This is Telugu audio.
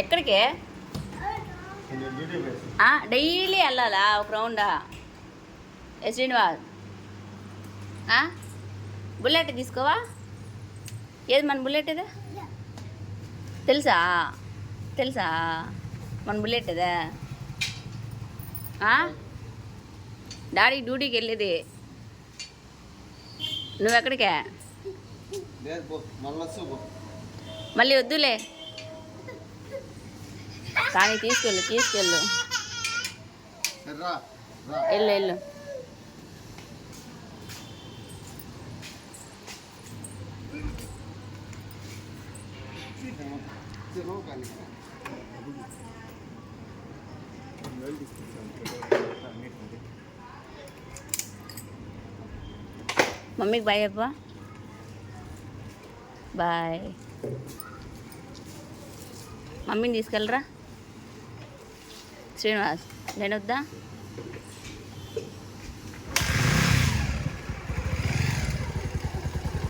ఎక్కడికే? డైలీ వెళ్ళాలా? ఒక రౌండా? ఏ శ్రీనివాస్? బుల్లెట్ తీసుకోవా? ఏది మన బుల్లెట్ ఇదే? తెలుసా? తెలుసా? మన బుల్లెట్ ఇదే? డాడీ డ్యూటీకి వెళ్ళేది. నువ్వు ఎక్కడికే? లేదు పో మళ్ళీ వస్తూ పో. మళ్ళీ వద్దులే. కానీ తీసుకెళ్ళు తీసుకెళ్ళు. వెళ్ళు వెళ్ళు మమ్మీకి బాయ్ అప్ప బాయ్. మమ్మీని తీసుకెళ్ళరా? శ్రీనివాస్ నేను వద్దా